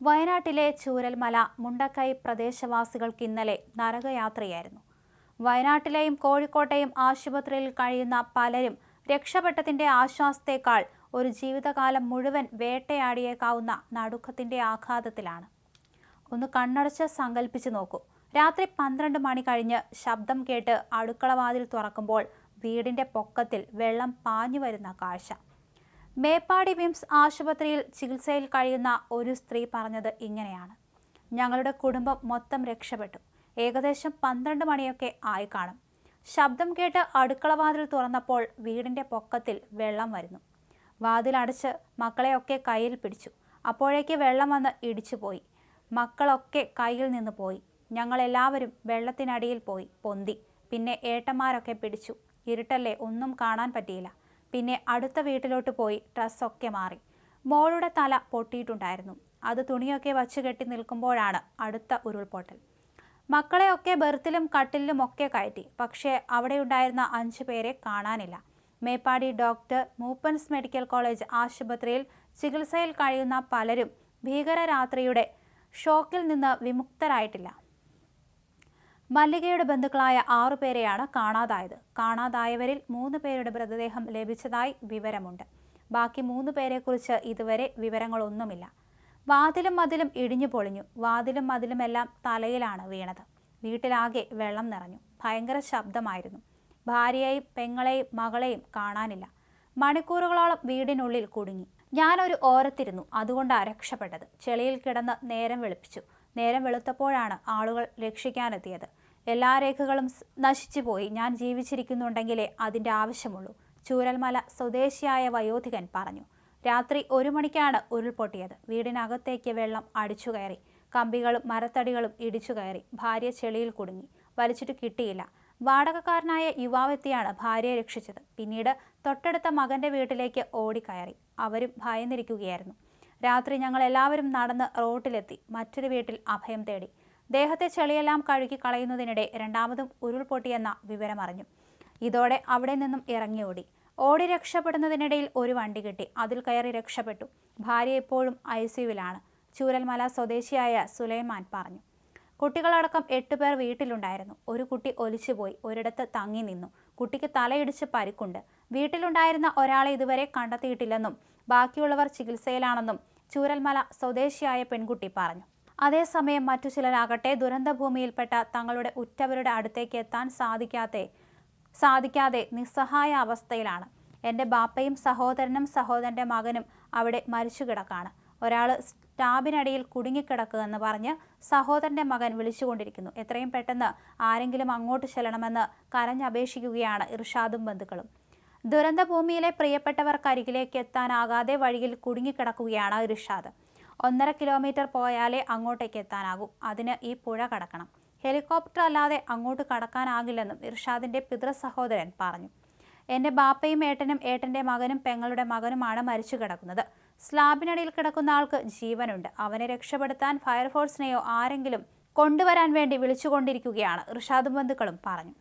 വയനാട്ടിലെ ചൂരൽമല മുണ്ടക്കൈ പ്രദേശവാസികൾക്ക് ഇന്നലെ നരകയാത്രയായിരുന്നു. വയനാട്ടിലെയും കോഴിക്കോട്ടെയും ആശുപത്രിയിൽ കഴിയുന്ന പലരും രക്ഷപ്പെട്ടതിന്റെ ആശ്വാസത്തേക്കാൾ ഒരു ജീവിതകാലം മുഴുവൻ വേട്ടയാടിയേക്കാവുന്ന നടുക്കത്തിന്റെ ആഘാതത്തിലാണ്. ഒന്ന് കണ്ണടച്ച് സങ്കല്പിച്ചു നോക്കൂ. രാത്രി പന്ത്രണ്ട് മണി കഴിഞ്ഞ് ശബ്ദം കേട്ട് അടുക്കളവാതിൽ തുറക്കുമ്പോൾ വീടിന്റെ പൊക്കത്തിൽ വെള്ളം പാഞ്ഞു വരുന്ന കാഴ്ച. മേപ്പാടി വിംസ് ആശുപത്രിയിൽ ചികിത്സയിൽ കഴിയുന്ന ഒരു സ്ത്രീ പറഞ്ഞത് ഇങ്ങനെയാണ്. ഞങ്ങളുടെ കുടുംബം മൊത്തം രക്ഷപ്പെട്ടു. ഏകദേശം പന്ത്രണ്ട് മണിയൊക്കെ ആയി കാണും. ശബ്ദം കേട്ട് അടുക്കള വാതിൽ തുറന്നപ്പോൾ വീടിന്റെ പൊക്കത്തിൽ വെള്ളം വരുന്നു. വാതിലടച്ച് മക്കളെയൊക്കെ കയ്യിൽ പിടിച്ചു. അപ്പോഴേക്ക് വെള്ളം വന്ന് ഇടിച്ചു പോയി. മക്കളൊക്കെ കയ്യിൽ നിന്ന് പോയി. ഞങ്ങളെല്ലാവരും വെള്ളത്തിനടിയിൽ പോയി പൊന്തി. പിന്നെ ഏട്ടന്മാരൊക്കെ പിടിച്ചു. ഇരുട്ടല്ലേ ഒന്നും കാണാൻ പറ്റിയില്ല. പിന്നെ അടുത്ത വീട്ടിലോട്ട് പോയി ഡ്രസ്സൊക്കെ മാറി. മോളുടെ തല പൊട്ടിയിട്ടുണ്ടായിരുന്നു. അത് തുണിയൊക്കെ വച്ച് കെട്ടി നിൽക്കുമ്പോഴാണ് അടുത്ത ഉരുൾപൊട്ടൽ. മക്കളെയൊക്കെ ബെർത്തിലും കട്ടിലും ഒക്കെ കയറ്റി. പക്ഷേ അവിടെ ഉണ്ടായിരുന്ന അഞ്ചു പേരെ കാണാനില്ല. Meppadi doctor Moopens medical college ആശുപത്രിയിൽ ചികിത്സയിൽ കഴിയുന്ന പലരും ഭീകരരാത്രിയുടെ ഷോക്കിൽ നിന്ന് വിമുക്തരായിട്ടില്ല. മല്ലികയുടെ ബന്ധുക്കളായ ആറുപേരെയാണ് കാണാതായത്. കാണാതായവരിൽ മൂന്ന് പേരുടെ മൃതദേഹം ലഭിച്ചതായി വിവരമുണ്ട്. ബാക്കി മൂന്ന് പേരെക്കുറിച്ച് ഇതുവരെ വിവരങ്ങളൊന്നുമില്ല. വാതിലും മതിലും ഇടിഞ്ഞു പൊളിഞ്ഞു. വാതിലും മതിലുമെല്ലാം തലയിലാണ് വീണത്. വീട്ടിലാകെ വെള്ളം നിറഞ്ഞു. ഭയങ്കര ശബ്ദമായിരുന്നു. ഭാര്യയെയും പെങ്ങളെയും മകളെയും കാണാനില്ല. മണിക്കൂറുകളോളം വീടിനുള്ളിൽ കുടുങ്ങി. ഞാനൊരു ഓരത്തിരുന്നു. അതുകൊണ്ടാണ് രക്ഷപ്പെട്ടത്. ചെളിയിൽ കിടന്ന് നേരം വെളുപ്പിച്ചു. നേരം വെളുത്തപ്പോഴാണ് ആളുകൾ രക്ഷിക്കാനെത്തിയത്. എല്ലാ രേഖകളും നശിച്ചു പോയി ഞാൻ ജീവിച്ചിരിക്കുന്നുണ്ടെങ്കിലേ അതിന്റെ ആവശ്യമുള്ളൂ ചൂരൽമല സ്വദേശിയായ വയോധികൻ പറഞ്ഞു. രാത്രി ഒരു മണിക്കാണ് ഉരുൾപൊട്ടിയത്. വീടിനകത്തേക്ക് വെള്ളം അടിച്ചു കയറി. കമ്പികളും മരത്തടികളും ഇടിച്ചു കയറി. ഭാര്യ ചെളിയിൽ കുടുങ്ങി. വലിച്ചിട്ട് കിട്ടിയില്ല. വാടകക്കാരനായ യുവാവെത്തിയാണ് ഭാര്യയെ രക്ഷിച്ചത്. പിന്നീട് തൊട്ടടുത്ത മകന്റെ വീട്ടിലേക്ക് ഓടിക്കയറി. അവരും ഭയന്നിരിക്കുകയായിരുന്നു. രാത്രി ഞങ്ങൾ എല്ലാവരും നടന്ന് റോട്ടിലെത്തി. മറ്റൊരു വീട്ടിൽ അഭയം തേടി. ദേഹത്തെ ചെളിയെല്ലാം കഴുകി കളയുന്നതിനിടെ രണ്ടാമതും ഉരുൾപൊട്ടിയെന്ന വിവരമറിഞ്ഞു ഇതോടെ അവിടെ നിന്നും ഇറങ്ങി ഓടി. രക്ഷപ്പെടുന്നതിനിടയിൽ ഒരു വണ്ടി കിട്ടി. അതിൽ കയറി രക്ഷപ്പെട്ടു. ഭാര്യ എപ്പോഴും ഐ സിയുവിലാണ് ചൂരൽമല സ്വദേശിയായ സുലൈമാൻ പറഞ്ഞു. കുട്ടികളടക്കം എട്ടുപേർ വീട്ടിലുണ്ടായിരുന്നു. ഒരു കുട്ടി ഒലിച്ചുപോയി. ഒരിടത്ത് തങ്ങി നിന്നു. കുട്ടിക്ക് തലയിടിച്ച് പരിക്കുണ്ട്. വീട്ടിലുണ്ടായിരുന്ന ഒരാളെ ഇതുവരെ കണ്ടെത്തിയിട്ടില്ലെന്നും ബാക്കിയുള്ളവർ ചികിത്സയിലാണെന്നും ചൂരൽമല സ്വദേശിയായ പെൺകുട്ടി പറഞ്ഞു. അതേസമയം മറ്റു ചിലരാകട്ടെ ദുരന്തഭൂമിയിൽപ്പെട്ട തങ്ങളുടെ ഉറ്റവരുടെ അടുത്തേക്ക് എത്താൻ സാധിക്കാതെ സാധിക്കാതെ നിസ്സഹായ അവസ്ഥയിലാണ്. എന്റെ ബാപ്പയും സഹോദരനും സഹോദരന്റെ മകനും അവിടെ മരിച്ചു കിടക്കാണ് ഒരാൾ സ്റ്റാബിനടിയിൽ കുടുങ്ങിക്കിടക്കുമെന്ന് പറഞ്ഞ് സഹോദരന്റെ മകൻ വിളിച്ചുകൊണ്ടിരിക്കുന്നു. എത്രയും പെട്ടെന്ന് ആരെങ്കിലും അങ്ങോട്ട് ചെല്ലണമെന്ന് കരഞ്ഞപേക്ഷിക്കുകയാണ് ഇർഷാദും ബന്ധുക്കളും. ദുരന്തഭൂമിയിലെ പ്രിയപ്പെട്ടവർക്കരികിലേക്ക് എത്താനാകാതെ വഴിയിൽ കുടുങ്ങിക്കിടക്കുകയാണ് ഇർഷാദ്. ഒന്നര കിലോമീറ്റർ പോയാലേ അങ്ങോട്ടേക്ക് എത്താനാകൂ. അതിന് ഈ പുഴ കടക്കണം. ഹെലികോപ്റ്റർ അല്ലാതെ അങ്ങോട്ട് കടക്കാനാകില്ലെന്നും ഇർഷാദിന്റെ പിതൃ സഹോദരൻ പറഞ്ഞു. എന്റെ ബാപ്പയും ഏട്ടനും ഏട്ടന്റെ മകനും പെങ്ങളുടെ മകനുമാണ് മരിച്ചു കിടക്കുന്നത്. സ്ലാബിനടിയിൽ കിടക്കുന്ന ആൾക്ക് ജീവനുണ്ട്. അവനെ രക്ഷപ്പെടുത്താൻ ഫയർഫോഴ്സിനെയോ ആരെങ്കിലും കൊണ്ടുവരാൻ വേണ്ടി വിളിച്ചുകൊണ്ടിരിക്കുകയാണ് ഋഷാദ് ബന്ധുക്കളും പറഞ്ഞു.